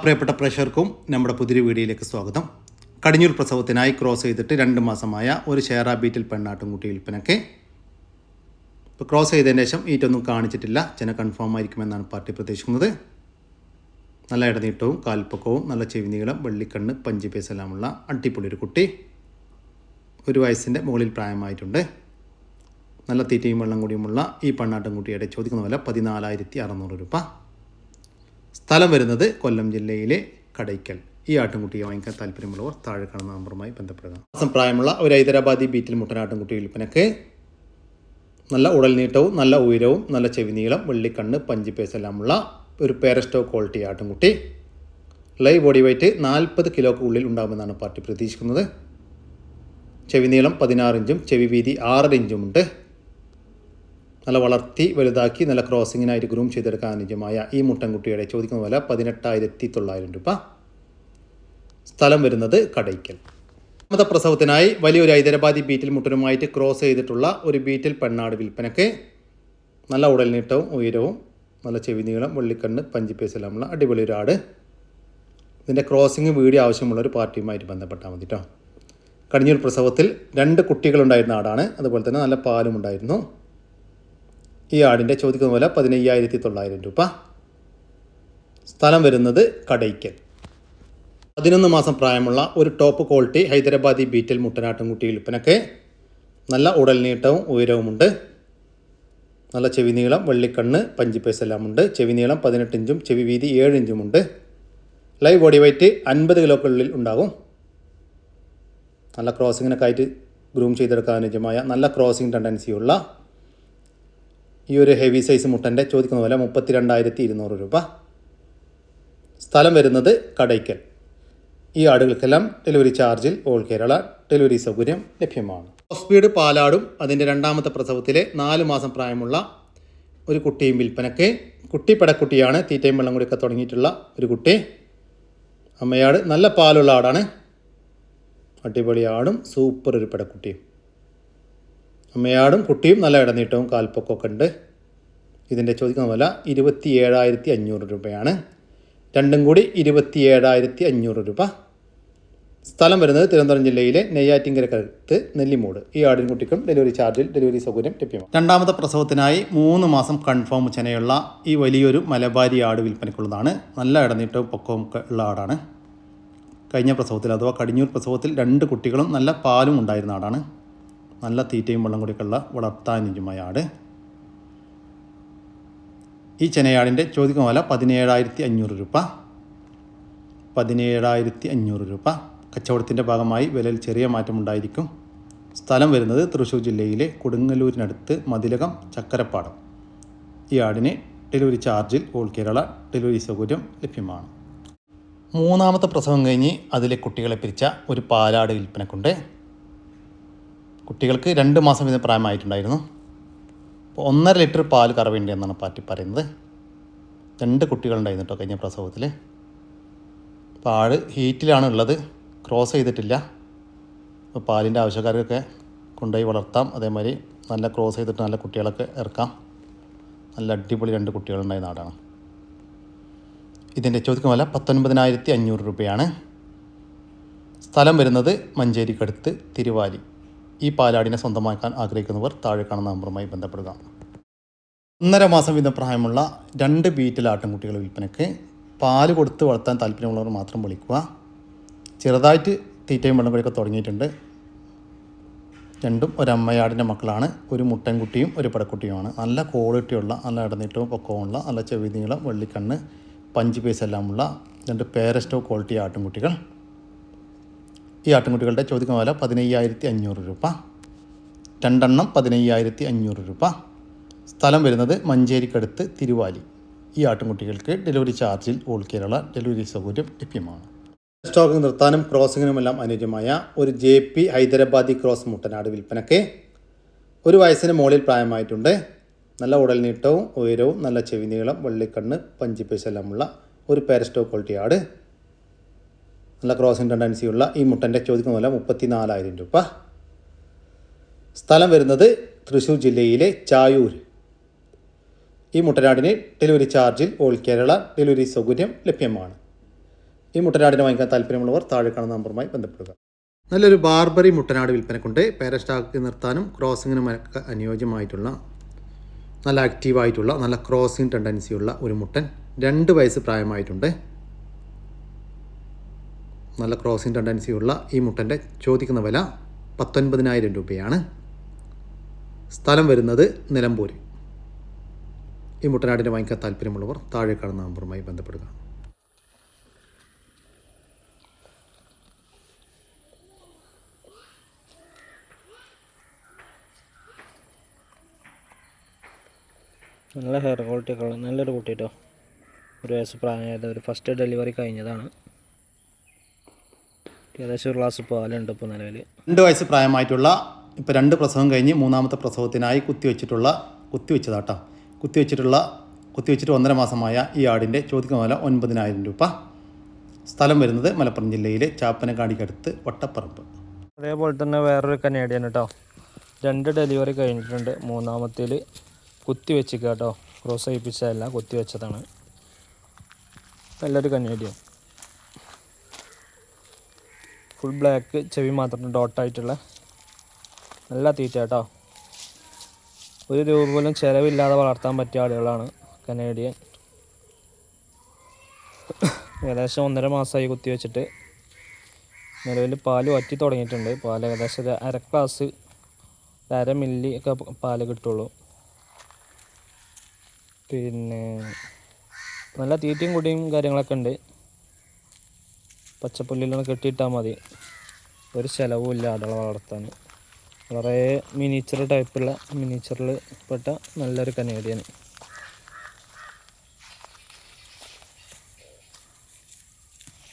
പ്രിയപ്പെട്ട പ്രേക്ഷകർക്കും നമ്മുടെ പുതിയ വീഡിയോയിലേക്ക് സ്വാഗതം. കടിഞ്ഞൂർ പ്രസവത്തിനായി ക്രോസ് ചെയ്തിട്ട് രണ്ട് മാസമായ ഒരു ഷെയറാ ബീറ്റിൽ പെണ്ണാട്ടുംകുട്ടി വിൽപ്പനയ്ക്ക്. ഇപ്പോൾ ക്രോസ് ചെയ്തതിന് ശേഷം ഈറ്റൊന്നും കാണിച്ചിട്ടില്ല. ജന കൺഫേം ആയിരിക്കുമെന്നാണ് പാർട്ടി പ്രതീക്ഷിക്കുന്നത്. നല്ല ഇടനീട്ടവും കാൽപ്പക്കവും നല്ല ചെവിനീളം വെള്ളിക്കണ്ണ് പഞ്ചി പേസെല്ലാമുള്ള അടിപൊളി ഒരു കുട്ടി. ഒരു വയസ്സിന്റെ മുകളിൽ പ്രായമായിട്ടുണ്ട്. നല്ല തീറ്റയും വെള്ളം കൂടിയുമുള്ള ഈ പെണ്ണാട്ടുംകുട്ടിയുടെ ചോദിക്കുന്ന വില പതിനാലായിരത്തി അറുന്നൂറ് രൂപ. സ്ഥലം വരുന്നത് കൊല്ലം ജില്ലയിലെ കടയ്ക്കൽ. ഈ ആട്ടുംകുട്ടിയെ വാങ്ങിക്കാൻ താല്പര്യമുള്ളവർ താഴെ കാണുന്ന നമ്പറുമായി ബന്ധപ്പെടുക. മാസം പ്രായമുള്ള ഒരു ഹൈദരാബാദി ബീറ്റിൽ മുട്ടൻ ആട്ടുംകുട്ടി വിൽപ്പനക്ക് നല്ല ഉടൽനീട്ടവും നല്ല ഉയരവും നല്ല ചെവി നീളം വെള്ളിക്കണ്ണ് എല്ലാം പേസെല്ലാമുള്ള ഒരു പേരസ്റ്റോ ക്വാളിറ്റി ആട്ടുംകുട്ടി. ലൈവ് ബോഡി വെയ്റ്റ് നാൽപ്പത് കിലോക്ക് ഉള്ളിൽ ഉണ്ടാകുമെന്നാണ് പാർട്ടി പ്രതീക്ഷിക്കുന്നത്. ചെവി നീളം ഇഞ്ചും ചെവി വീതി ആറര ഇഞ്ചും ഉണ്ട് നല്ല വളർത്തി വലുതാക്കി നല്ല ക്രോസിങ്ങിനായിട്ട് ഗ്രൂം ചെയ്തെടുക്കാൻ അനുജ്യമായ ഈ മുട്ടൻകുട്ടിയുടെ ചോദിക്കുന്ന വില പതിനെട്ടായിരത്തി തൊള്ളായിരം രൂപ. സ്ഥലം വരുന്നത് കടയ്ക്കൽ. രണ്ടാമത്തെ പ്രസവത്തിനായി വലിയൊരു ഹൈദരാബാദി ബീറ്റിൽ മുട്ടനുമായിട്ട് ക്രോസ് ചെയ്തിട്ടുള്ള ഒരു ബീറ്റിൽ പെണ്ണാട് വിൽപ്പനയ്ക്ക് നല്ല ഉടൽ നീട്ടവും ഉയരവും നല്ല ചെവി നീളം വെള്ളിക്കണ്ണ് പഞ്ചിപ്പേസെല്ലാമുള്ള അടിപൊളി ഒരു ആട്. ഇതിന്റെ ക്രോസിങ് വീഡിയോ ആവശ്യമുള്ള ഒരു പാർട്ടിയുമായിട്ട് ബന്ധപ്പെട്ടാൽ മതി കേട്ടോ കടിഞ്ഞൂർ പ്രസവത്തിൽ രണ്ട് കുട്ടികളുണ്ടായിരുന്ന ആടാണ്. അതുപോലെ തന്നെ നല്ല പാലും ഉണ്ടായിരുന്നു. ഈ ആടിന്റെ ചോദിക്കുന്ന വില പതിനയ്യായിരത്തി തൊള്ളായിരം രൂപ. സ്ഥലം വരുന്നത് കടയ്ക്കൽ. പതിനൊന്ന് മാസം പ്രായമുള്ള ഒരു ടോപ്പ് ക്വാളിറ്റി ഹൈദരാബാദി ബീറ്റൽ മുട്ടനാട്ടുംകുട്ടി വിൽപ്പനക്ക് നല്ല ഉടൽ നീട്ടവും ഉയരവുമുണ്ട്. നല്ല ചെവി നീളം വെള്ളിക്കണ്ണ് പഞ്ചിപ്പേസ് എല്ലാം ഉണ്ട് ചെവി നീളം പതിനെട്ട് ഇഞ്ചും ചെവി വീതി ഏഴ് ഇഞ്ചുമുണ്ട്. ലൈവ് ബോഡി വെയ്റ്റ് അൻപത് കിലോക്കുള്ളിൽ ഉണ്ടാകും നല്ല ക്രോസിങ്ങിനൊക്കെ ആയിട്ട് ഗ്രൂം ചെയ്തെടുക്കാൻ അനുജമായ നല്ല ക്രോസിംഗ് ടെൻഡൻസിയുള്ള ഈ ഒരു ഹെവി സൈസ് മുട്ടന്റെ ചോദിക്കുന്ന പോലെ മുപ്പത്തി രണ്ടായിരത്തി ഇരുന്നൂറ് രൂപ. സ്ഥലം വരുന്നത് കടയ്ക്കൽ. ഈ ആടുകൾക്കെല്ലാം ഡെലിവറി ചാർജിൽ ഓൾ കേരള ഡെലിവറി സൗകര്യം ലഭ്യമാണ്. ഹോസ്പീഡ് പാലാടും അതിന്റെ രണ്ടാമത്തെ പ്രസവത്തിലെ നാല് മാസം പ്രായമുള്ള ഒരു കുട്ടിയും വിൽപ്പനക്ക് കുട്ടി പടക്കുട്ടിയാണ് തീറ്റയും വെള്ളം കൂടിയൊക്കെ തുടങ്ങിയിട്ടുള്ള ഒരു കുട്ടി. അമ്മയാട് നല്ല പാലുള്ള ആടാണ്. അടിപൊളി ആടും സൂപ്പർ ഒരു പടക്കുട്ടിയും. അമ്മയാടും കുട്ടിയും നല്ല ഇടനീട്ടവും കാൽപ്പൊക്കമൊക്കെ ഉണ്ട്. ഇതിന്റെ ചോദിക്കുന്ന വില ഇരുപത്തി ഏഴായിരത്തി അഞ്ഞൂറ് രൂപയാണ്. രണ്ടും കൂടി ഇരുപത്തി ഏഴായിരത്തി അഞ്ഞൂറ് രൂപ. സ്ഥലം വരുന്നത് തിരുവനന്തപുരം ജില്ലയിലെ നെയ്യാറ്റിങ്കരക്കടുത്ത് നെല്ലിമൂട്. ഈ ആടിൻകുട്ടിക്കും ഡെലിവറി ചാർജിൽ ഡെലിവറി സൗകര്യം ലഭ്യമാണ്. രണ്ടാമത്തെ പ്രസവത്തിനായി മൂന്ന് മാസം കൺഫേം ചെനയുള്ള ഈ വലിയൊരു മലബാരി ആട് വിൽപ്പനയ്ക്കുള്ളതാണ്. നല്ല ഇടനീട്ടവും പൊക്കവും ഉള്ള ആടാണ്. കഴിഞ്ഞ പ്രസവത്തിൽ അഥവാ കടിഞ്ഞൂർ പ്രസവത്തിൽ രണ്ട് കുട്ടികളും നല്ല പാലും ഉണ്ടായിരുന്ന ആടാണ്. നല്ല തീറ്റയും വെള്ളം കൂടിയൊക്കെയുള്ള വളർത്താനുജമായ ആട്. ഈ ചെനയാടിന്റെ ചോദിക്കുന്ന വില പതിനേഴായിരത്തി അഞ്ഞൂറ് രൂപ. പതിനേഴായിരത്തി അഞ്ഞൂറ് രൂപ. കച്ചവടത്തിന്റെ ഭാഗമായി വിലയിൽ ചെറിയ മാറ്റമുണ്ടായിരിക്കും. സ്ഥലം വരുന്നത് തൃശ്ശൂർ ജില്ലയിലെ കൊടുങ്ങല്ലൂരിനടുത്ത് മതിലകം ചക്കരപ്പാടം. ഈ ആടിന് ഡെലിവറി ചാർജിൽ ഓൾ കേരള ഡെലിവറി സൗകര്യം ലഭ്യമാണ്. മൂന്നാമത്തെ പ്രസവം കഴിഞ്ഞ് അതിലെ കുട്ടികളെ പിരിച്ച ഒരു പാലാട് വിൽപ്പനക്കുണ്ട്. കുട്ടികൾക്ക് രണ്ട് മാസം വീതം പ്രായമായിട്ടുണ്ടായിരുന്നു. ഒന്നര ലിറ്റർ പാൽ കറവേണ്ടി എന്നാണ് പാറ്റി പറയുന്നത്. രണ്ട് കുട്ടികളുണ്ടായിരുന്നു കേട്ടോ കഴിഞ്ഞ പ്രസവത്തിൽ അപ്പോൾ ഹീറ്റിലാണ് ഉള്ളത്. ക്രോസ് ചെയ്തിട്ടില്ല. അപ്പോൾ പാലിന്റെ ആവശ്യക്കാർക്കൊക്കെ കൊണ്ടുപോയി വളർത്താം. അതേമാതിരി നല്ല ക്രോസ് ചെയ്തിട്ട് നല്ല കുട്ടികളൊക്കെ ഇറക്കാം. നല്ല അടിപൊളി രണ്ട് കുട്ടികളുണ്ടായ നാടാണ്. ഇതിന്റെ ചോദ്യം വില പത്തൊൻപതിനായിരത്തി അഞ്ഞൂറ് രൂപയാണ്. സ്ഥലം വരുന്നത് മഞ്ചേരിക്കടുത്ത് തിരുവാലി. ഈ പാലാടിനെ സ്വന്തമാക്കാൻ ആഗ്രഹിക്കുന്നവർ താഴെ കാണുന്ന നമ്പറുമായി ബന്ധപ്പെടുക. ഒന്നര മാസം വീതം പ്രായമുള്ള രണ്ട് ബീറ്റിൽ ആട്ടിൻകുട്ടികളെ വിൽപ്പനയ്ക്ക് പാൽ കൊടുത്ത് വളർത്താൻ താല്പര്യമുള്ളവർ മാത്രം വിളിക്കുക. ചെറുതായിട്ട് തീറ്റയും വെള്ളം കൂടിയൊക്കെ തുടങ്ങിയിട്ടുണ്ട്. രണ്ടും ഒരമ്മയാടിന്റെ മക്കളാണ്. ഒരു മുട്ടൻകുട്ടിയും ഒരു പടക്കുട്ടിയുമാണ്. നല്ല ക്വാളിറ്റിയുള്ള നല്ല ഇടനീട്ടവും പൊക്കവുമുള്ള നല്ല ചെവി നീളം വെള്ളിക്കണ്ണ് പഞ്ച് പീസ് എല്ലാമുള്ള രണ്ട് പേരസ്റ്റോ ക്വാളിറ്റി ആട്ടിൻകുട്ടികൾ. ഈ ആട്ടിൻകുട്ടികളുടെ ചോദിക്കുന്ന വില പതിനയ്യായിരത്തി അഞ്ഞൂറ് രൂപ. രണ്ടെണ്ണം പതിനയ്യായിരത്തി അഞ്ഞൂറ് രൂപ. സ്ഥലം വരുന്നത് മഞ്ചേരിക്കടുത്ത് തിരുവാലി. ഈ ആട്ടിൻകുട്ടികൾക്ക് ഡെലിവറി ചാർജിൽ ഓൾ കേരള ഡെലിവറി സൗകര്യം ലഭ്യമാണ്. സ്റ്റോക്ക് നിർത്താനും ക്രോസിങ്ങിനുമെല്ലാം അനുയോജ്യമായ ഒരു ജെ പി ഹൈദരാബാദി ക്രോസ് മുട്ടനാട് വിൽപ്പനയ്ക്ക് ഒരു വയസ്സിന് മുകളിൽ പ്രായമായിട്ടുണ്ട്. നല്ല ഉടൽ നീട്ടവും ഉയരവും നല്ല ചെവി നീളം വെള്ളിക്കണ്ണ് പഞ്ചിപ്പേശെല്ലാമുള്ള ഒരു പാരസ്റ്റോ ക്വാളിറ്റി ആട് നല്ല ക്രോസിംഗ് ടെൻഡൻസിയുള്ള ഈ മുട്ടന്റെ ചോദിക്കുന്ന പോലെ മുപ്പത്തി നാലായിരം രൂപ. സ്ഥലം വരുന്നത് തൃശ്ശൂർ ജില്ലയിലെ ചായൂർ ഈ മുട്ടനാടിന് ഡെലിവറി ചാർജിൽ ഓൾ കേരള ഡെലിവറി സൗകര്യം ലഭ്യമാണ്. ഈ മുട്ടനാടിനെ വാങ്ങിക്കാൻ താല്പര്യമുള്ളവർ താഴെ കാണുന്ന നമ്പറുമായി ബന്ധപ്പെടുക. നല്ലൊരു ബാർബറി മുട്ടനാട് വിൽപ്പനക്കുണ്ട്. പേരസ്റ്റാക്കി നിർത്താനും ക്രോസിങ്ങിനും അനുയോജ്യമായിട്ടുള്ള നല്ല ആക്റ്റീവായിട്ടുള്ള നല്ല ക്രോസിങ് ടെൻഡൻസിയുള്ള ഒരു മുട്ടൻ രണ്ട് വയസ്സ് പ്രായമായിട്ടുണ്ട്. നല്ല ക്രോസിങ് ടെൻഡൻസിയുള്ള ഈ മുട്ടന്റെ ചോദിക്കുന്ന വില പത്തൊൻപതിനായിരം രൂപയാണ്. സ്ഥലം വരുന്നത് നിലമ്പൂർ ഈ മുട്ടനാടിനെ വാങ്ങിക്കാൻ താല്പര്യമുള്ളവർ താഴെ കാണുന്ന നമ്പറുമായി ബന്ധപ്പെടുക. നല്ല ഹെയർ ക്വാളിറ്റി ഒക്കെ നല്ലൊരു കുട്ടി കേട്ടോ ഒരു വയസ്സ് പ്രായമായത് ഒരു ഫസ്റ്റ് ഡെലിവറി കഴിഞ്ഞതാണ്. ഏകദേശം ഒരു ഗ്ലാസ് പാലുണ്ട് ഇപ്പോൾ നിലവിൽ. രണ്ട് വയസ്സ് പ്രായമായിട്ടുള്ള ഇപ്പോൾ രണ്ട് പ്രസവം കഴിഞ്ഞ് മൂന്നാമത്തെ പ്രസവത്തിനായി കുത്തിവെച്ചിട്ടുള്ള കുത്തിവെച്ചതാട്ടോ. കുത്തിവെച്ചിട്ടുള്ള കുത്തിവെച്ചിട്ട് ഒന്നര മാസമായ ഈ ആടിന്റെ ചോദിക്കുന്ന വില ഒൻപതിനായിരം രൂപ. സ്ഥലം വരുന്നത് മലപ്പുറം ജില്ലയിലെ ചാപ്പനക്കാടിക്കടുത്ത് വട്ടപ്പറമ്പ്. അതേപോലെ തന്നെ വേറൊരു കനേഡിയൻ കേട്ടോ. രണ്ട് ഡെലിവറി കഴിഞ്ഞിട്ടുണ്ട്. മൂന്നാമത്തേൽ കുത്തി വെച്ചിക്ക കേട്ടോ ക്രോസ് ചെയ്യിപ്പിച്ചതല്ല കുത്തി വെച്ചതാണ് നല്ലൊരു കനേഡിയൻ. ഫുൾ ബ്ലാക്ക് ചെവി മാത്രം ഡോട്ടായിട്ടുള്ള നല്ല തീറ്റ കേട്ടോ. ഒരു രൂപ പോലും ചിലവില്ലാതെ വളർത്താൻ പറ്റിയ ആളുകളാണ് കനേഡിയൻ. ഏകദേശം ഒന്നര മാസമായി കുത്തി വെച്ചിട്ട്. നിലവിൽ പാൽ വറ്റി തുടങ്ങിയിട്ടുണ്ട്. പാൽ ഏകദേശം ഒരു അര ഗ്ലാസ് അര മില്ലി ഒക്കെ പാൽ കിട്ടുള്ളൂ. പിന്നെ നല്ല തീറ്റയും കുടിയും കാര്യങ്ങളൊക്കെ ഉണ്ട്. പച്ചപ്പുല്ലിലൊന്ന് കെട്ടിയിട്ടാൽ മതി. ഒരു ചിലവും ഇല്ല അടള വളർത്താൻ. വളരെ മിനിച്ചർ ടൈപ്പുള്ള മിനിച്ചറിൽ പെട്ട നല്ലൊരു കനേഡിയൻ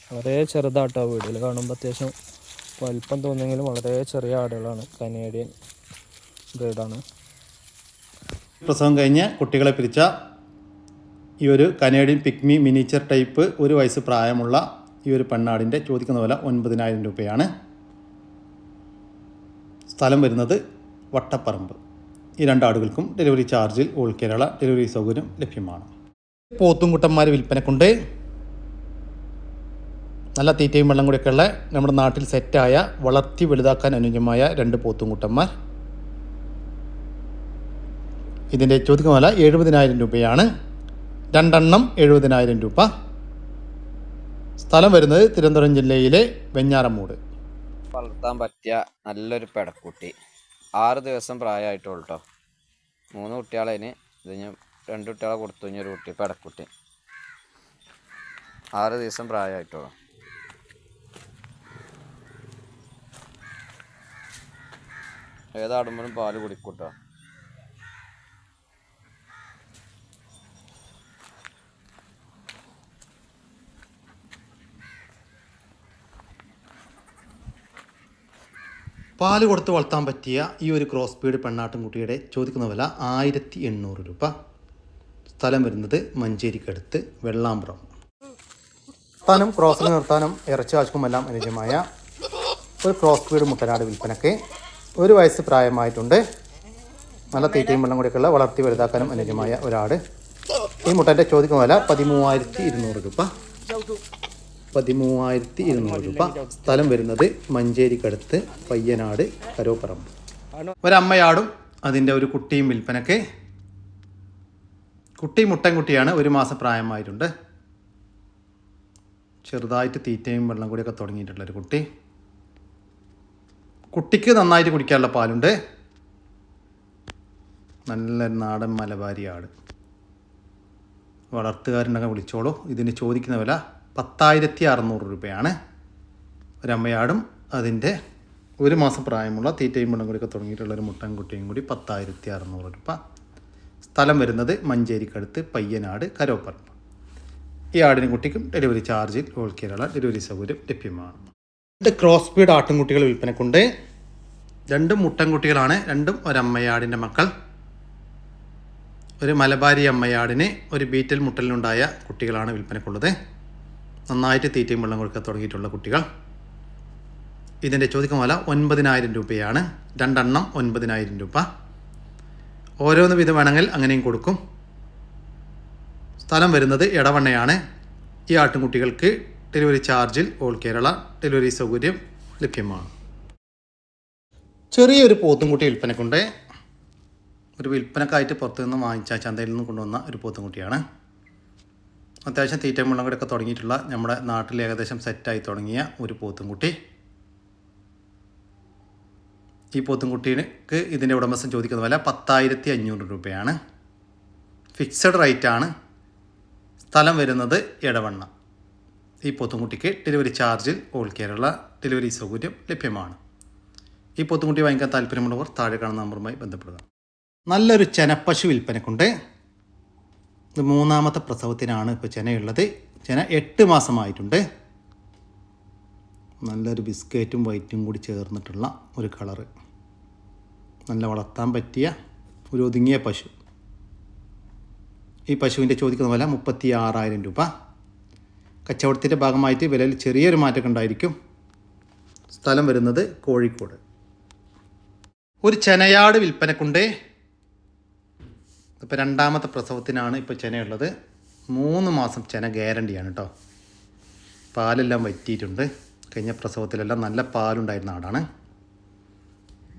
വളരെ ചെറുതാട്ടോ വീഡിയോയിൽ കാണുമ്പോൾ അത്യാവശ്യം വലിപ്പം തോന്നിയെങ്കിലും വളരെ ചെറിയ ആടുകളാണ് കനേഡിയൻ ബ്രീഡാണ് പ്രസവം കഴിഞ്ഞ് കുട്ടികളെ പിരിച്ച ഈ ഒരു കനേഡിയൻ പിക്മി മിനിച്ചർ ടൈപ്പ് ഒരു വയസ്സ് പ്രായമുള്ള ഈ ഒരു പെണ്ണാടിന്റെ ചോദിക്കുന്ന വില ഒൻപതിനായിരം രൂപയാണ്. സ്ഥലം വരുന്നത് വട്ടപ്പറമ്പ്. ഈ രണ്ടാടുകൾക്കും ഡെലിവറി ചാർജിൽ ഓൾ കേരള ഡെലിവറി സൗകര്യം ലഭ്യമാണ്. പോത്തുംകുട്ടന്മാർ വിൽപ്പനക്കുണ്ട്. നല്ല തീറ്റയും വെള്ളം കൂടിയൊക്കെയുള്ള നമ്മുടെ നാട്ടിൽ സെറ്റായ വളർത്തി വലുതാക്കാൻ അനുയോജ്യമായ രണ്ട് പോത്തുംകുട്ടന്മാർ. ഇതിന്റെ വില എഴുപതിനായിരം രൂപയാണ്. രണ്ടെണ്ണം എഴുപതിനായിരം രൂപ. സ്ഥലം വരുന്നത് തിരുവനന്തപുരം ജില്ലയിലെ വെഞ്ഞാറമൂട്. വളർത്താൻ പറ്റിയ നല്ലൊരു പെടക്കുട്ടി. ആറ് ദിവസം പ്രായമായിട്ടുള്ളൂ കേട്ടോ മൂന്ന് കുട്ടികളതിന് ഇത് ഞാൻ രണ്ട് കുട്ടികളെ കൊടുത്തു ഒരു കുട്ടി പെടക്കുട്ടി. ആറ് ദിവസം പ്രായമായിട്ടുള്ളൂ. ഏതാടുമ്പോഴും പാൽ കുടിക്കൂട്ടോ. പാൽ കൊടുത്ത് വളർത്താൻ പറ്റിയ ഈ ഒരു ക്രോസ് ബീഡ് പെണ്ണാട്ടുംകുട്ടിയുടെ ചോദിക്കുന്ന വില ആയിരത്തി എണ്ണൂറ് രൂപ. സ്ഥലം വരുന്നത് മഞ്ചേരിക്കടുത്ത് വെള്ളാമ്പ്രം. നിർത്താനും ക്രോസിൽ നിർത്താനും ഇറച്ചി ആശുക്കുമെല്ലാം അനുജമായ ഒരു ക്രോസ് ബീഡ് മുട്ടനാട് വിൽപ്പനയ്ക്ക് ഒരു വയസ്സ് പ്രായമായിട്ടുണ്ട്. നല്ല തീറ്റയും വെള്ളം കൂടിയൊക്കെയുള്ള വളർത്തി വലുതാക്കാനും അനുജമായ ഒരാട്. ഈ മുട്ടന്റെ ചോദിക്കുന്ന വില പതിമൂവായിരത്തി ഇരുന്നൂറ് രൂപ. പതിമൂവായിരത്തി ഇരുന്നൂറ് രൂപ സ്ഥലം വരുന്നത് മഞ്ചേരിക്കടുത്ത് പയ്യനാട് കരോപ്പറമ്പ്. ഒരമ്മയാടും അതിന്റെ ഒരു കുട്ടിയും വിൽപ്പനയ്ക്ക് കുട്ടി മുട്ടൻകുട്ടിയാണ് ഒരു മാസം പ്രായമായിട്ടുണ്ട്. ചെറുതായിട്ട് തീറ്റയും വെള്ളം കൂടിയൊക്കെ തുടങ്ങിയിട്ടുള്ളൊരു കുട്ടി. കുട്ടിക്ക് നന്നായിട്ട് കുടിക്കാനുള്ള പാലുണ്ട്. നല്ല നാടൻ മലബാരി ആട് വളർത്തുകാരുണ്ടെങ്കിൽ വിളിച്ചോളൂ ഇതിന് ചോദിക്കുന്ന വില പത്തായിരത്തി അറുന്നൂറ് രൂപയാണ് ഒരമ്മയാടും അതിന്റെ ഒരു മാസം പ്രായമുള്ള തീറ്റയും വെള്ളം കൂടിയൊക്കെ തുടങ്ങിയിട്ടുള്ള ഒരു മുട്ടൻകുട്ടിയും കൂടി പത്തായിരത്തി അറുന്നൂറ് രൂപ. സ്ഥലം വരുന്നത് മഞ്ചേരിക്കടുത്ത് പയ്യനാട് കരോപ്പറമ്പ് ഈ ആടിനും കുട്ടിക്കും ഡെലിവറി ചാർജിൽ ഓൾ കേരള ഡെലിവറി സൗകര്യം ലഭ്യമാണ്. രണ്ട് ക്രോസ് ബീഡ് ആട്ടിൻകുട്ടികൾ വിൽപ്പനക്കുണ്ട്. രണ്ടും മുട്ടൻകുട്ടികളാണ് രണ്ടും ഒരമ്മയാടിന്റെ മക്കൾ. ഒരു മലബാരി അമ്മയാടിന് ഒരു ബീറ്റൽ മുട്ടലിനുണ്ടായ കുട്ടികളാണ് വിൽപ്പനക്കുള്ളത്. നന്നായിട്ട് തീറ്റയും വെള്ളം കൊടുക്കാൻ തുടങ്ങിയിട്ടുള്ള കുട്ടികൾ. ഇതിന്റെ ചോദിക്കുന്ന വില ഒൻപതിനായിരം രൂപയാണ്. രണ്ടെണ്ണം ഒൻപതിനായിരം രൂപ. ഓരോന്ന് വിധം വേണമെങ്കിൽ അങ്ങനെയും കൊടുക്കും. സ്ഥലം വരുന്നത് ഇടവണ്ണയാണ് ഈ ആട്ടിൻകുട്ടികൾക്ക് ഡെലിവറി ചാർജിൽ ഓൾ കേരള ഡെലിവറി സൗകര്യം ലഭ്യമാണ്. ചെറിയൊരു പോത്തുംകുട്ടി വിൽപ്പനക്കുണ്ട്. ഒരു വിൽപ്പനക്കായിട്ട് പുറത്തു നിന്ന് വാങ്ങിച്ച ചന്തയിൽ നിന്ന് കൊണ്ടുവന്ന ഒരു പോത്തുംകുട്ടിയാണ്. അത്യാവശ്യം തീറ്റയും വെള്ളം കൂടെയൊക്കെ തുടങ്ങിയിട്ടുള്ള നമ്മുടെ നാട്ടിൽ ഏകദേശം സെറ്റായി തുടങ്ങിയ ഒരു പോത്തുംകുട്ടി. ഈ പോത്തുംകുട്ടിക്ക് ഇതിന്റെ ഉടമസ്ഥൻ ചോദിക്കുന്ന വില പത്തായിരത്തി അഞ്ഞൂറ് രൂപയാണ്. ഫിക്സഡ് റേറ്റ് ആണ്. സ്ഥലം വരുന്നത് ഇടവണ്ണ ഈ പോത്തുംകുട്ടിക്ക് ഡെലിവറി ചാർജിൽ ഓൾ കേരള ഡെലിവറി സൗകര്യം ലഭ്യമാണ്. ഈ പോത്തുംകുട്ടി വാങ്ങിക്കാൻ താല്പര്യമുള്ളവർ താഴെ കാണുന്ന നമ്പറുമായി ബന്ധപ്പെടുക. നല്ലൊരു ചെനപ്പശു വിൽപ്പനക്കുണ്ട്. ഇത് മൂന്നാമത്തെ പ്രസവത്തിനാണ് ഇപ്പോൾ ചെനയുള്ളത്. ചെന എട്ട് മാസമായിട്ടുണ്ട്. നല്ലൊരു ബിസ്ക്കറ്റും വൈറ്റും കൂടി ചേർന്നിട്ടുള്ള ഒരു കളറ്. നല്ല വളർത്താൻ പറ്റിയ ഒരു ഒതുങ്ങിയ പശു. ഈ പശുവിന്റെ ചോദിക്കുന്ന വില മുപ്പത്തി ആറായിരം രൂപ. കച്ചവടത്തിന്റെ ഭാഗമായിട്ട് വിലയിൽ ചെറിയൊരു മാറ്റമൊക്കെ ഉണ്ടായിരിക്കും. സ്ഥലം വരുന്നത് കോഴിക്കോട്. ഒരു ചെനയാട് വിൽപ്പനക്കുണ്ട്. ഇപ്പോൾ രണ്ടാമത്തെ പ്രസവത്തിനാണ് ഇപ്പോൾ ചെനയുള്ളത്. മൂന്ന് മാസം ചെന ഗ്യാരണ്ടിയാണ് കേട്ടോ പാലെല്ലാം വറ്റിയിട്ടുണ്ട്. കഴിഞ്ഞ പ്രസവത്തിലെല്ലാം നല്ല പാലുണ്ടായിരുന്ന ആടാണ്.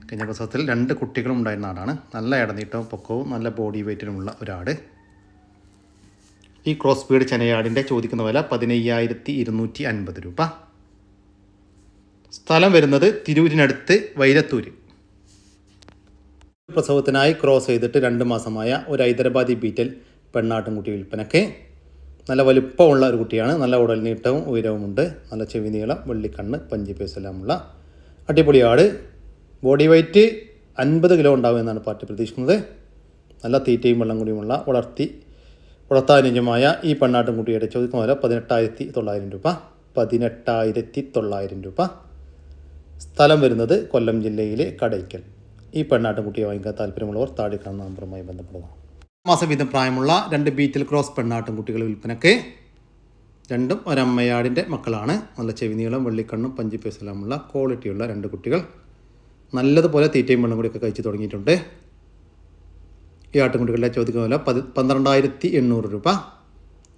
കഴിഞ്ഞ പ്രസവത്തിൽ രണ്ട് കുട്ടികളും ഉണ്ടായിരുന്ന ആടാണ്. നല്ല ഇടനീട്ടവും പൊക്കവും നല്ല ബോഡി വെയ്റ്റിനുമുള്ള ഒരാട്. ഈ ക്രോസ് ബീഡ് ചെനയാടിന്റെ ചോദിക്കുന്ന വില പതിനയ്യായിരത്തി ഇരുന്നൂറ്റി അൻപത് രൂപ. സ്ഥലം വരുന്നത് തിരൂരിനടുത്ത് വൈരത്തൂര്. പ്രസവത്തിനായി ക്രോസ് ചെയ്തിട്ട് രണ്ട് മാസമായ ഒരു ഹൈദരാബാദി ബീറ്റൽ പെണ്ണാട്ടുംകുട്ടി വിൽപ്പനയ്ക്ക്. നല്ല വലുപ്പമുള്ള ഒരു കുട്ടിയാണ്. നല്ല ഉടൽ നീട്ടവും ഉയരവുമുണ്ട്. നല്ല ചെവി നീളം വെള്ളിക്കണ്ണ് പഞ്ചിപ്പേസ് എല്ലാമുള്ള അടിപൊളി ആട്. ബോഡി വെയ്റ്റ് അൻപത് കിലോ ഉണ്ടാവും എന്നാണ് പാർട്ടി പ്രതീക്ഷിക്കുന്നത്. നല്ല തീറ്റയും വെള്ളം കുടിയുമുള്ള വളർത്തി വളർത്താനുജമായ ഈ പെണ്ണാട്ടുംകുട്ടിയുടെ ചോദിക്കുന്ന വില പതിനെട്ടായിരത്തി തൊള്ളായിരം രൂപ. പതിനെട്ടായിരത്തി തൊള്ളായിരം രൂപ. സ്ഥലം വരുന്നത് കൊല്ലം ജില്ലയിലെ കടയ്ക്കൽ. ഈ പെണ്ണാട്ടുംകുട്ടിയെ വാങ്ങിക്കാൻ താല്പര്യമുള്ളവർ താഴെ കാണുന്ന നമ്പറുമായി ബന്ധപ്പെടുക മാസം പ്രായമുള്ള രണ്ട് ബീറ്റിൽ ക്രോസ് പെണ്ണാട്ടുംകുട്ടികൾ വിൽപ്പനക്ക് രണ്ടും ഒരമ്മയാടിന്റെ മക്കളാണ്. നല്ല ചെവിനീളം വെള്ളിക്കണ്ണും പഞ്ചി പഞ്ചിപ്പേസലാമുള്ള ക്വാളിറ്റിയുള്ള രണ്ട് കുട്ടികൾ. നല്ലതുപോലെ തീറ്റയും വെള്ളം കൂടിയൊക്കെ കഴിച്ച് തുടങ്ങിയിട്ടുണ്ട്. ഈ ആട്ടുംകുട്ടികളുടെ ചോദിക്കുന്ന വില പതി പന്ത്രണ്ടായിരത്തി എണ്ണൂറ് രൂപ.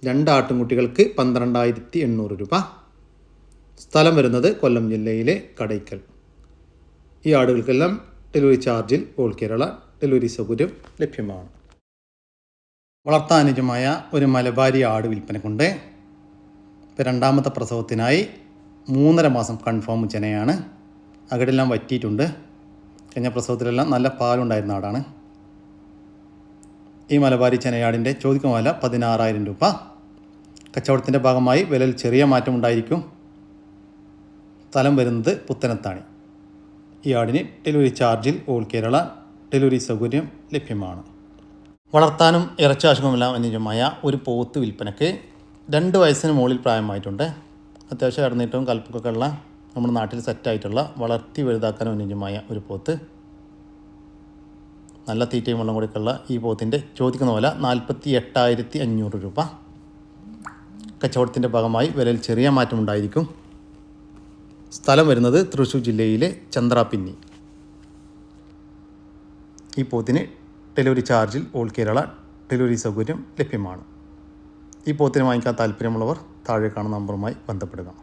രണ്ട് ആട്ടുംകുട്ടികൾക്ക് പന്ത്രണ്ടായിരത്തി എണ്ണൂറ് രൂപ. സ്ഥലം വരുന്നത് കൊല്ലം ജില്ലയിലെ കടയ്ക്കൽ. ഈ ആടുകൾക്കെല്ലാം ഡെലിവറി ചാർജിൽ ഓൾ കേരള ഡെലിവറി സൗകര്യം ലഭ്യമാണ്. വളർത്താനുജമായ ഒരു മലബാരി ആട് വിൽപ്പനക്കുണ്ട്. ഇപ്പോൾ രണ്ടാമത്തെ പ്രസവത്തിനായി മൂന്നര മാസം കൺഫേം ചെനയാണ്. അകടെല്ലാം വറ്റിയിട്ടുണ്ട്. കഴിഞ്ഞ പ്രസവത്തിലെല്ലാം നല്ല പാലുണ്ടായിരുന്ന ആടാണ്. ഈ മലബാരി ചെനയാടിന്റെ ചോദിക്കും വില പതിനാറായിരം രൂപ. കച്ചവടത്തിന്റെ ഭാഗമായി വിലയിൽ ചെറിയ മാറ്റമുണ്ടായിരിക്കും. സ്ഥലം വരുന്നത് പുത്തനത്താണി. ഈ ഡെലിവറി ചാർജിൽ ഓൾ കേരള ഡെലിവറി സൗകര്യം ലഭ്യമാണ്. വളർത്താനും ഇറച്ചാശുമെല്ലാം അനുയോജ്യമായ ഒരു പോത്ത് വിൽപ്പനയ്ക്ക് രണ്ട് വയസ്സിന് മുകളിൽ പ്രായമായിട്ടുണ്ട്. അത്യാവശ്യം ഇടനീട്ടവും കൽപ്പൊക്കെ ഉള്ള നമ്മുടെ നാട്ടിൽ സെറ്റായിട്ടുള്ള വളർത്തി വലുതാക്കാനും അനുയോജ്യമായ ഒരു പോത്ത്. നല്ല തീറ്റയും വെള്ളം കൂടിയൊക്കെയുള്ള ഈ പോത്തിന്റെ ചോദിക്കുന്ന വില നാൽപ്പത്തി എട്ടായിരത്തി അഞ്ഞൂറ് രൂപ. കച്ചവടത്തിന്റെ ഭാഗമായി വിലയിൽ ചെറിയ മാറ്റമുണ്ടായിരിക്കും. സ്ഥലം വരുന്നത് തൃശ്ശൂർ ജില്ലയിലെ ചന്ദ്രാപിന്നി. ഈ പോത്തിന് ഡെലിവറി ചാർജിൽ ഓൾ കേരള ഡെലിവറി സൗകര്യം ലഭ്യമാണ്. ഈ പോത്തിന് വാങ്ങിക്കാൻ താല്പര്യമുള്ളവർ താഴെ കാണുന്ന നമ്പറുമായി ബന്ധപ്പെടുക.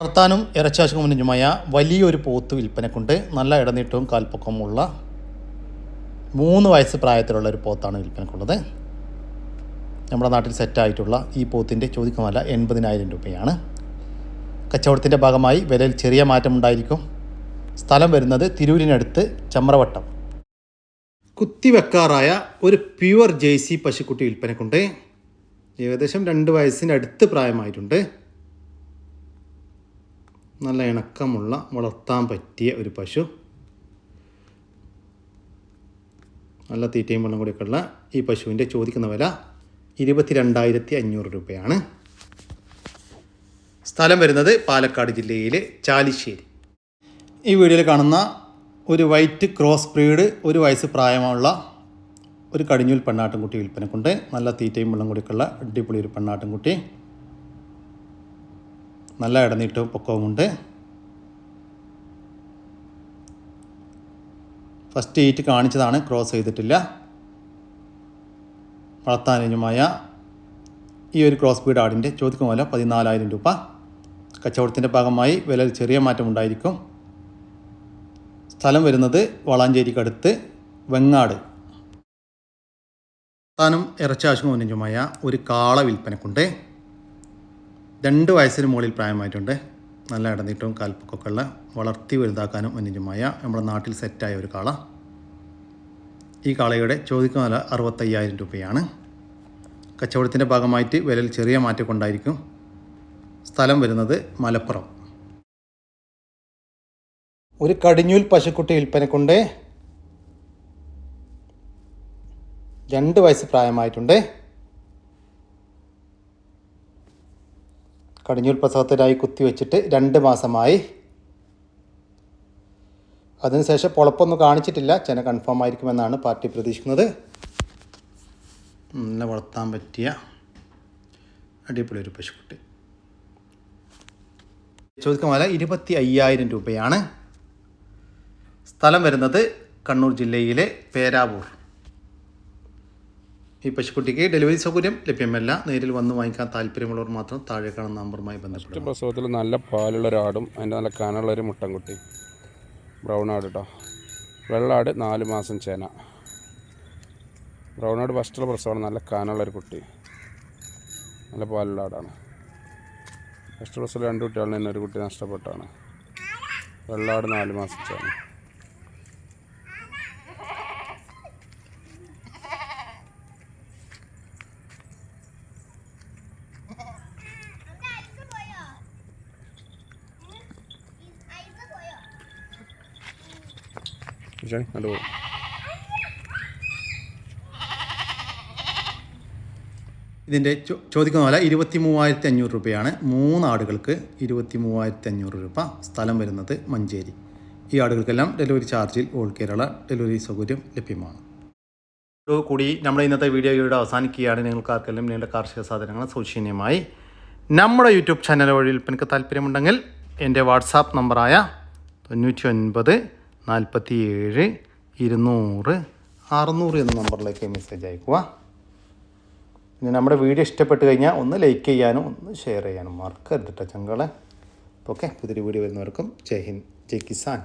വളർത്താനും ഇറച്ചാശുമുനുമായ വലിയൊരു പോത്ത് വിൽപ്പനക്കുണ്ട്. നല്ല ഇടനീട്ടവും കാൽപ്പൊക്കമുള്ള മൂന്ന് വയസ്സ് പ്രായത്തിലുള്ള ഒരു പോത്താണ് വിൽപ്പനക്കുള്ളത്. നമ്മുടെ നാട്ടിൽ സെറ്റായിട്ടുള്ള ഈ പോത്തിന്റെ ചോദിക്കുന്ന എൺപതിനായിരം രൂപയാണ്. കച്ചവടത്തിന്റെ ഭാഗമായി വിലയിൽ ചെറിയ മാറ്റമുണ്ടായിരിക്കും. സ്ഥലം വരുന്നത് തിരൂരിനടുത്ത് ചമ്രവട്ടം. കുത്തിവെക്കാറായ ഒരു പ്യുവർ ജേഴ്സി പശുക്കുട്ടി വിൽപ്പനക്കുണ്ട്. ഏകദേശം രണ്ട് വയസ്സിന് അടുത്ത് പ്രായമായിട്ടുണ്ട്. നല്ല ഇണക്കമുള്ള വളർത്താൻ പറ്റിയ ഒരു പശു. നല്ല തീറ്റയും വെള്ളം കൂടിയൊക്കെയുള്ള ഈ പശുവിന്റെ ചോദിക്കുന്ന വില ഇരുപത്തി രണ്ടായിരത്തി അഞ്ഞൂറ് രൂപയാണ്. സ്ഥലം വരുന്നത് പാലക്കാട് ജില്ലയിലെ ചാലിശ്ശേരി. ഈ വീഡിയോയിൽ കാണുന്ന ഒരു വൈറ്റ് ക്രോസ് ബ്രീഡ് ഒരു വയസ്സ് പ്രായമുള്ള ഒരു കടിഞ്ഞൂൽ പെണ്ണാട്ടുംകുട്ടി വിൽപ്പനക്കുണ്ട്. നല്ല തീറ്റയും വെള്ളം കൂടിയൊക്കെയുള്ള അടിപൊളി ഒരു പെണ്ണാട്ടുംകുട്ടി. നല്ല ഇടനീട്ടവും പൊക്കവുമുണ്ട് ഫസ്റ്റ് ഈറ്റ് കാണിച്ചതാണ് ക്രോസ് ചെയ്തിട്ടില്ല. വളർത്താനുമായ ഈ ഒരു ക്രോസ് ബീഡ് ആടിന്റെ ചോദിക്കുന്ന പോലെ പതിനാലായിരം രൂപ. കച്ചവടത്തിന്റെ ഭാഗമായി വിലയിൽ ചെറിയ മാറ്റമുണ്ടായിരിക്കും സ്ഥലം വരുന്നത് വളാഞ്ചേരിക്കടുത്ത് വെങ്ങാട്. താനും ഒന്നിഞ്ചുമായ ഒരു കാള വിൽപ്പനക്കുണ്ട്. രണ്ട് വയസ്സിന് മുകളിൽ പ്രായമായിട്ടുണ്ട്. നല്ല ഇടനീട്ടവും കാൽപ്പൊക്കൊക്കെ ഉള്ള വളർത്തി വലുതാക്കാനും അനുജമായ നമ്മുടെ നാട്ടിൽ സെറ്റായ ഒരു കാള. ഈ കാളയുടെ ചോദിക്കുന്ന വില അറുപത്തയ്യായിരം രൂപയാണ്. കച്ചവടത്തിന്റെ ഭാഗമായിട്ട് വിലയിൽ ചെറിയ മാറ്റം കൊണ്ടായിരിക്കും സ്ഥലം വരുന്നത് മലപ്പുറം. ഒരു കടിഞ്ഞൂൽ പശുക്കുട്ടി വിൽപ്പനക്കുണ്ട് രണ്ട് വയസ്സ് പ്രായമായിട്ടുണ്ട്. കടിഞ്ഞൂൽ പ്രസവത്തിനായി കുത്തിവെച്ചിട്ട് രണ്ട് മാസമായി. അതിനുശേഷം പൊളപ്പൊന്നും കാണിച്ചിട്ടില്ല. ചെന കൺഫേം ആയിരിക്കുമെന്നാണ് പാർട്ടി പ്രതീക്ഷിക്കുന്നത്. നല്ല വളർത്താൻ പറ്റിയ അടിപൊളി ഒരു പശുക്കുട്ടി. ചോദിക്കുന്ന വില ഇരുപത്തി അയ്യായിരം രൂപയാണ്. സ്ഥലം വരുന്നത് കണ്ണൂർ ജില്ലയിലെ പേരാവൂർ. ഈ പശുക്കുട്ടിക്ക് ഡെലിവറി സൗകര്യം ലഭ്യമല്ല. നേരിൽ വന്ന് വാങ്ങിക്കാൻ താല്പര്യമുള്ളവർ മാത്രം താഴെ കാണുന്ന നമ്പറുമായി ബന്ധപ്പെടുക. പ്രസവത്തിൽ നല്ല പാലുള്ള ഒരാടും അതിന്റെ നല്ല കനുള്ള ഒരു മുട്ടൻകുട്ടി. ബ്രൗൺ ആട് കേട്ടോ വെള്ളാട് നാല് മാസം ചേന. ബ്രൗൺ ആട് ഫസ്റ്റുള്ള പ്രസവമാണ്. നല്ല കനുള്ള ഒരു കുട്ടി. നല്ല പാലുള്ള ആടാണ്. ഫസ്റ്റ് പ്രസവം രണ്ട് കുട്ടികളിൽ നിന്ന് ഒരു കുട്ടി നഷ്ടപ്പെട്ടാണ് വെള്ളാട് നാല് മാസം ചേന ശരി കണ്ടു ഇതിന്റെ ചോദിക്കുന്ന പോലെ ഇരുപത്തി മൂവായിരത്തി അഞ്ഞൂറ് രൂപയാണ്. മൂന്ന് ആടുകൾക്ക് ഇരുപത്തി മൂവായിരത്തി അഞ്ഞൂറ് രൂപ സ്ഥലം വരുന്നത് മഞ്ചേരി. ഈ ആടുകൾക്കെല്ലാം ഡെലിവറി ചാർജിൽ ഓൾ കേരള ഡെലിവറി സൗകര്യം ലഭ്യമാണ്. കൂടി നമ്മുടെ ഇന്നത്തെ വീഡിയോ ഇവിടെ അവസാനിക്കുകയാണ്. നിങ്ങൾക്ക് ആർക്കെല്ലാം നിങ്ങളുടെ കാർഷിക സാധനങ്ങൾ സൗജന്യമായി. നമ്മുടെ യൂട്യൂബ് ചാനൽ വഴി വിൽപ്പനക്ക് താല്പര്യമുണ്ടെങ്കിൽ എന്റെ വാട്സാപ്പ് നമ്പറായ തൊണ്ണൂറ്റി ഒൻപത് നാൽപ്പത്തി ഏഴ് ഇരുന്നൂറ് അറുന്നൂറ് എന്ന നമ്പറിലേക്ക് മെസ്സേജ് അയക്കുക പിന്നെ നമ്മുടെ വീഡിയോ ഇഷ്ടപ്പെട്ട് കഴിഞ്ഞാൽ ഒന്ന് ലൈക്ക് ചെയ്യാനും ഒന്ന് ഷെയർ ചെയ്യാനും മറക്കരുത് കേട്ടോ ചങ്കളെ. ഓക്കെ പുതിയൊരു വീഡിയോ വരുന്നവർക്കും ജയ് ഹിന്ദ് ജയ് കിസാൻ.